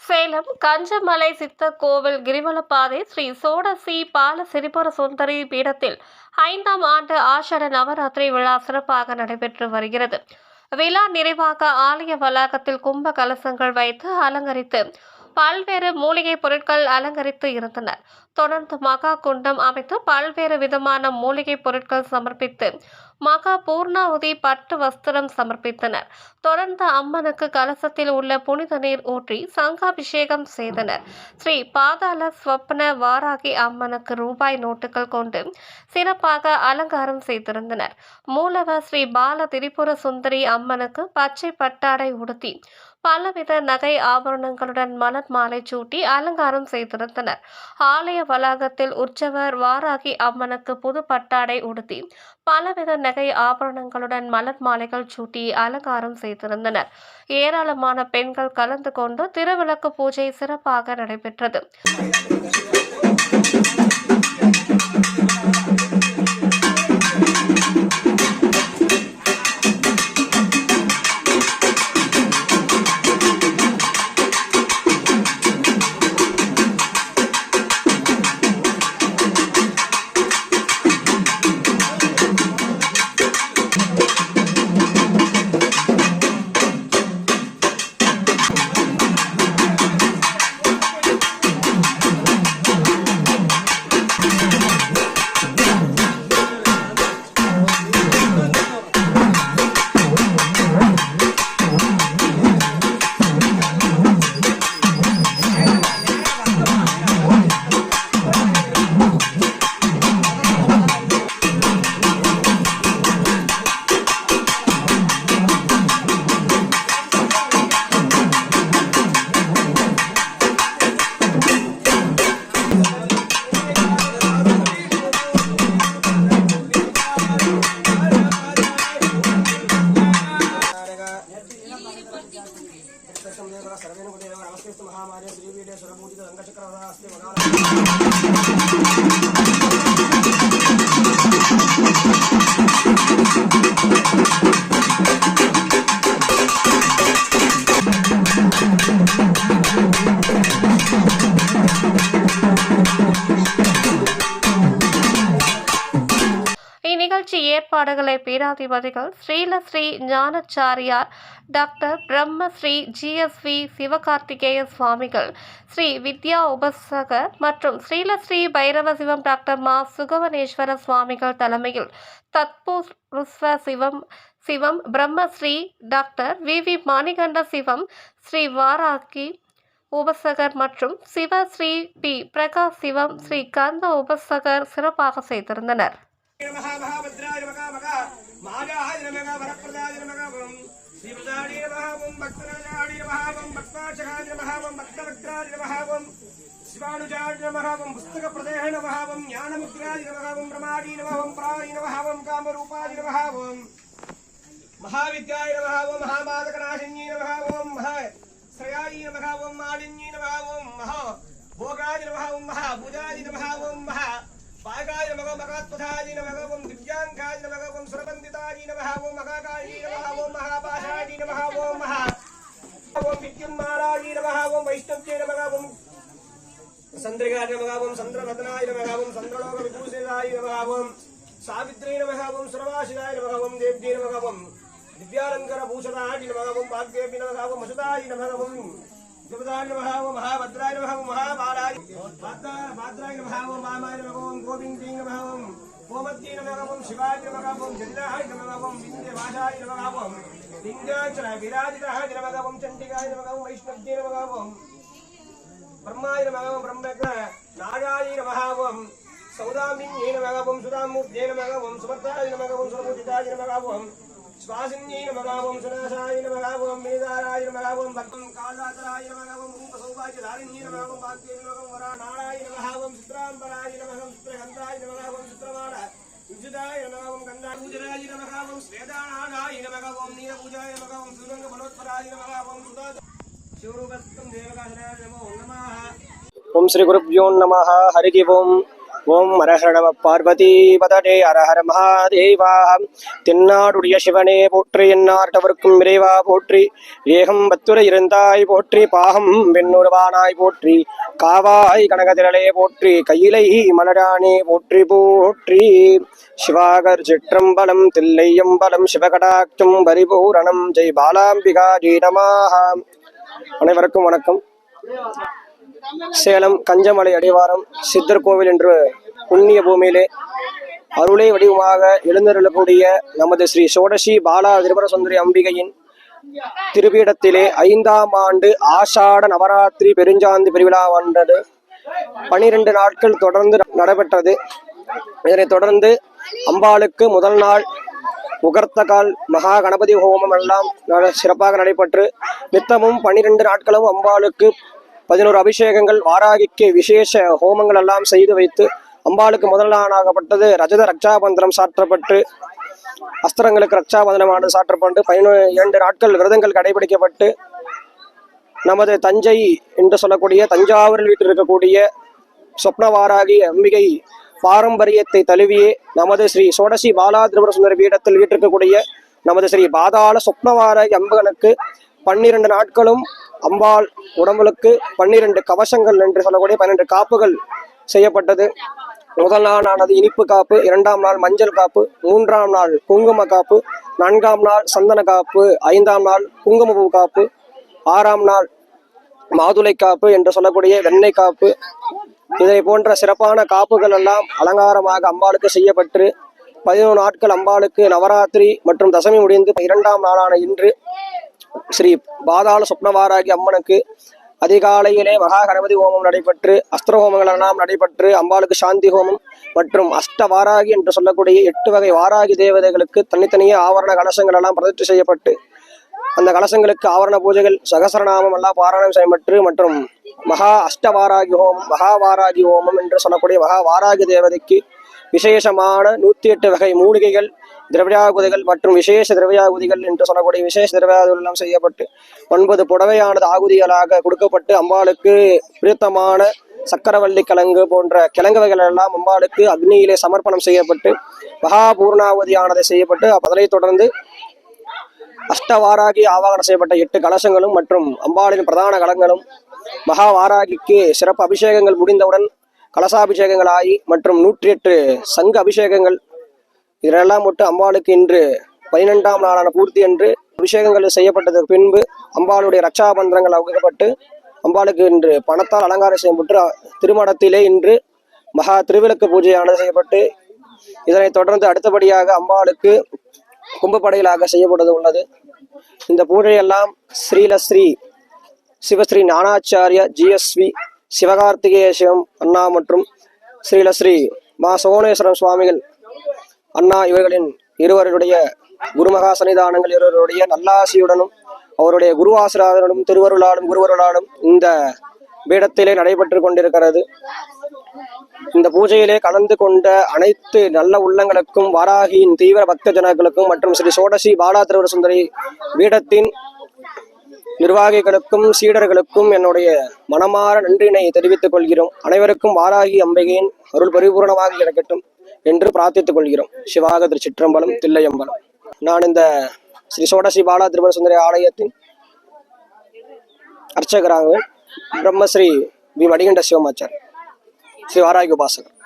சேலம் கஞ்சமலை சித்தர் கோவில் கிரிவலப்பாதை ஸ்ரீ சோடசி பால சிறிபுர சுந்தரி பீடத்தில் ஐந்தாம் ஆண்டு ஆஷாட நவராத்திரி விழா சிறப்பாக நடைபெற்று வருகிறது. விழா நிறைவாக ஆலய வளாகத்தில் கும்ப கலசங்கள் வைத்து அலங்கரித்து பல்வேறு மூலிகை பொருட்கள் அலங்கரித்து இருந்தனர். தொடர்ந்து மகா குண்டம் அமைத்து பல்வேறு விதமான மூலிகை பொருட்கள் சமர்ப்பித்து மகா பூர்ணாவதி பட்டு வஸ்திரம் சமர்ப்பித்தனர். தொடர்ந்து அம்மனுக்கு கலசத்தில் உள்ள புனித நீர் ஊற்றி சங்காபிஷேகம் செய்தனர். ஸ்ரீ பாதாள ஸ்வப்ன வாராகி அம்மனுக்கு ரூபாய் நோட்டுகள் கொண்டு சிறப்பாக அலங்காரம் செய்திருந்தனர். மூலவர் ஸ்ரீ பால திரிபுர சுந்தரி அம்மனுக்கு பச்சை பட்டாடை உடுத்தி பலவித நகை ஆபரணங்களுடன் மலர் மாலை சூட்டி அலங்காரம் செய்திருந்தனர். ஆலய வளாகத்தில் உற்சவர் வாராகி அம்மனுக்கு புது பட்டாடை உடுத்தி பலவித நகை ஆபரணங்களுடன் மலர் மாலைகள் சூட்டி அலங்காரம் செய்திருந்தனர். ஏராளமான பெண்கள் கலந்து கொண்டு திருவிளக்கு பூஜை சிறப்பாக நடைபெற்றது. సర్వేణుదేవ నమస్కరిస్తు మహామార్య శ్రీవీడే సురభూజిత రంగచక్రవరాస్తి మగాల ஏற்பாடுகளை பீடாதிபதிகள் ஸ்ரீலஸ்ரீ ஞானச்சாரியார் டாக்டர் பிரம்மஸ்ரீ ஜிஎஸ்வி சிவகார்த்திகேய சுவாமிகள் ஸ்ரீ வித்யா உபசகர் மற்றும் ஸ்ரீலஸ்ரீ பைரவ சிவம் டாக்டர் மா சுகவனேஸ்வர சுவாமிகள் தலைமையில் தத்புருஸ்வ சிவம் சிவம் பிரம்மஸ்ரீ டாக்டர் வி வி மாணிகண்ட சிவம் ஸ்ரீ வாராகி உபசகர் மற்றும் சிவ ஸ்ரீ பி பிரகாஷ் சிவம் ஸ்ரீ கந்த உபசகர் சிறப்பாக செய்திருந்தனர். नमः महाभद्राय नमः महा मागाय नमः वरप्रदाय नमः ओम श्रीप्रदाय नमः ओम भक्तराजाय नमः ओम भक्ताचकाय नमः ओम भक्तभक्त्राय नमः ओम शिवानुजाय नमः ओम पुस्तकप्रदेह नमः ओम ज्ञानमुद्राय नमः ओम प्रमादी नमः ओम प्राणि नमः ओम कामरूपाय नमः ओम महाविद्याय नमः ओम महामादकनाशिन्यै नमः ओम महा श्रयाय नमः ओम मालिन्यै नमः ओम महा भोगाय नमः ओम महाभुजाय नमः ओम महा पागाय नमः मगात्पथाय नमः చంద్రికా నమగావం చంద్రరత్నాయ నమగావం చంద్రలోక విభూషితాయ నమగావం సావిత్రీ నమగావం సర్వాశిరాయ నమగావం దేవ్యై నమగావం దివ్యాలంకర భూషణాయ నమగావం భాగ్యేపి నమగావం వసుదాయ నమగావం దేవదాయ నమగావం మహాభద్రాయ నమగావం మహాబాలాయ భాద్రాయ నమగావం మామాయ నమగావం గోవిందీ నమగావం గోమద్యై నమగావం శివాయ నమగావం జల్లాయ నమగావం వింధ్య భాషాయ నమగావం లింగాచల విరాజితాయ నమగావం చండికాయ నమగావం వైష్ణవ్యై నమగావం பிரம்மாய நமகம் பிரம்மக நாராய நமகாவம் சௌதாமின் ஏ நமகாவம் சுதாமூர்த்தே நமகாவம் சுமர்த்தாய நமகாவம் சுரபூஜிதாய நமகாவம் சுவாசின்யை நமகாவம் சுநாசாய நமகாவம் மேதாராய நமகாவம் பக்தம் காலாதராய நமகாவம் ரூப சௌபாகிய தாரிணிய நமகாவம் பாக்கிய நமகம் வரா நாராய நமகாவம் சித்ராம்பராய நமகம் சித்ரகந்தாய நமகாவம் சித்ரமாட விஜுதாய நமகாவம் கந்தாபூஜராய நீரபூஜாய நமகாவம் சுரங்க மனோத்பராய நமகாவம் சுதாத ஓம் ஸ்ரீ குருப்யோ நம ஹரிகி ஓம் ஓம் ஹரஹர நம பார்வதி பதடே ஹரஹர மகாதேவா தென்னாடுடைய சிவனே போற்றி என்னாட்டவர்க்கும் விரைவா போற்றி ஏகம் பத்துரை இருந்தாய் போற்றி பாகம் வெண்ணுருவானாய் போற்றி காவாய் கனகதிரளே போற்றி கையிலை மலரானே போற்றி போற்றி சிவாகர் சிற்றம்பலம் தில்லையம்பலம் சிவகடாட்சம் பரிபூரணம் ஜெய் பாலாம்பிகா ஜீ நமாக அனைவருக்கும் வணக்கம். சேலம் கஞ்சமலை அடிவாரம் சித்தர் கோவில் என்று புண்ணிய பூமியிலே அருளை வடிவமாக எழுந்தருளக்கூடிய நமது ஸ்ரீ சோடசி பாலா திருபரசுந்தரி அம்பிகையின் திருப்பீடத்திலே ஐந்தாம் ஆண்டு ஆஷாட நவராத்திரி பெருஞ்சாந்தி பெருவிழா பனிரெண்டு நாட்கள் தொடர்ந்து நடைபெற்றது. இதனைத் தொடர்ந்து அம்பாளுக்கு முதல் நாள் உகர்த்தகால் மகா கணபதி ஹோமம் எல்லாம் சிறப்பாக நடைபெற்று நித்தமும் பனிரெண்டு நாட்களும் அம்பாளுக்கு பதினோரு அபிஷேகங்கள் வாராகிக்கு விசேஷ ஹோமங்கள் எல்லாம் செய்து வைத்து அம்பாளுக்கு முதல் நாளாகப்பட்டது ரஜத ரக்ஷாபந்தனம் சாற்றப்பட்டு அஸ்திரங்களுக்கு ரக்ஷாபந்தனமானது சாற்றப்பட்டு பதினோ இரண்டு நாட்கள் விரதங்கள் கடைபிடிக்கப்பட்டு நமது தஞ்சை என்று சொல்லக்கூடிய தஞ்சாவூரில் வீட்டில் இருக்கக்கூடிய சொப்னவாராகி அம்பிகை பாரம்பரியத்தை தழுவியே நமது ஸ்ரீ சோடசி பாலா சுந்தர பீடத்தில் வீட்டிருக்கக்கூடிய நமது ஸ்ரீ பாதாள சொப்னவார எம்பகனுக்கு பன்னிரண்டு நாட்களும் அம்பாள் உடம்புக்கு பன்னிரண்டு கவசங்கள் என்று சொல்லக்கூடிய பன்னிரண்டு காப்புகள் செய்யப்பட்டது. முதல் நாளானது இனிப்பு காப்பு இரண்டாம் நாள் மஞ்சள் காப்பு மூன்றாம் நாள் குங்கும காப்பு நான்காம் நாள் சந்தன காப்பு ஐந்தாம் நாள் குங்குமப்பூ காப்பு ஆறாம் நாள் மாதுளை காப்பு என்று சொல்லக்கூடிய வெண்ணெய் காப்பு இதை போன்ற சிறப்பான காப்புகள் எல்லாம் அலங்காரமாக அம்பாளுக்கு செய்யப்பட்டு பதினொன்று நாட்கள் அம்பாளுக்கு நவராத்திரி மற்றும் தசமி முடிந்து இரண்டாம் நாளான இன்று ஸ்ரீ பாதாள சுப்னவாராகி அம்மனுக்கு அதிகாலையிலே மகா கணபதி ஹோமம் நடைபெற்று அஸ்திர ஹோமங்கள் எல்லாம் நடைபெற்று அம்பாளுக்கு சாந்தி ஹோமம் மற்றும் அஷ்ட வாராகி என்று சொல்லக்கூடிய எட்டு வகை வாராகி தேவதைகளுக்கு தனித்தனியே ஆவரண கலசங்கள் எல்லாம் பிரதிஷ்டை செய்யப்பட்டு அந்த கலசங்களுக்கு ஆவரண பூஜைகள் சகசரநாமம் எல்லாம் பாராயணம் செய்யப்பட்டு மற்றும் மகா அஷ்டவாராகி ஹோமம் மகாவாராகி ஹோமம் என்று சொல்லக்கூடிய மகா வாராகி தேவதைக்கு விசேஷமான நூத்தி எட்டு வகை மூலிகைகள் திரவியாகுதிகள் மற்றும் விசேஷ திரவியாகுதிகள் என்று சொல்லக்கூடிய விசேஷ திரவியாகுதிகள் செய்யப்பட்டு ஒன்பது புடவையானது ஆகுதிகளாக கொடுக்கப்பட்டு அம்பாளுக்கு பிரித்தமான சக்கரவள்ளி கிழங்கு போன்ற கிழங்கு வகைகள் எல்லாம் அம்பாளுக்கு அக்னியிலே சமர்ப்பணம் செய்யப்பட்டு மகாபூர்ணாவதியானது செய்யப்பட்டு அதனைத் தொடர்ந்து அஷ்டவாராகி ஆவாகனம் செய்யப்பட்ட எட்டு கலசங்களும் மற்றும் அம்பாளின் பிரதான கலங்களும் மகா வாராகிக்கு சிறப்பு அபிஷேகங்கள் முடிந்தவுடன் கலசாபிஷேகங்கள் ஆகி மற்றும் நூற்றி எட்டு சங்கு அபிஷேகங்கள். இதெல்லாம் மட்டும் அம்பாளுக்கு இன்று பதினெண்டாம் நாளான பூர்த்தி என்று அபிஷேகங்கள் செய்யப்பட்டதற்கு பின்பு அம்பாளுடைய ரட்சாபந்திரங்கள் அவுக்கப்பட்டு அம்பாளுக்கு இன்று பணத்தால் அலங்காரம் செய்யப்பட்டு திருமணத்திலே இன்று மகா திருவிளக்கு பூஜையானது செய்யப்பட்டு இதனைத் தொடர்ந்து அடுத்தபடியாக அம்பாளுக்கு கும்பப்படையிலாக செய்யப்பட்டது உள்ளது. இந்த பூஜையெல்லாம் ஸ்ரீலஸ்ரீ சிவஸ்ரீ ஞானாச்சாரிய ஜிஎஸ்வி சிவகார்த்திகேய சிவம் அண்ணா மற்றும் ஸ்ரீலஸ்ரீ மா சோனேஸ்வரம் சுவாமிகள் அண்ணா இவர்களின் இருவருடைய குருமகா சன்னிதானங்கள் இருவருடைய நல்லாசியுடனும் அவருடைய குரு ஆசிரியருடனும் திருவருளாலும் குருவருளாலும் இந்த பீடத்திலே நடைபெற்று கொண்டிருக்கிறது. இந்த பூஜையிலே கலந்து கொண்ட அனைத்து நல்ல உள்ளங்களுக்கும் வாராகியின் தீவிர பக்த ஜனங்களுக்கும் மற்றும் ஸ்ரீ சோடசி பாலா திருவர சுந்தரி பீடத்தின் நிர்வாகிகளுக்கும் சீடர்களுக்கும் என்னுடைய மனமார நன்றியினை தெரிவித்துக் கொள்கிறோம். அனைவருக்கும் வாராகி அம்பிகையின் அருள் பரிபூரணமாக கிடைக்கட்டும் என்று பிரார்த்தித்துக் கொள்கிறோம். சிவாக திருச்சிற்றம்பலம் தில்லையம்பலம். நான் இந்த ஸ்ரீ சோடசி பாலா திருமண சுந்தரி ஆலயத்தின் அர்ச்சகராக பிரம்மஸ்ரீ வி. வடிகண்ட சிவமாச்சார் ஸ்ரீ வாராகி உபாசகர்.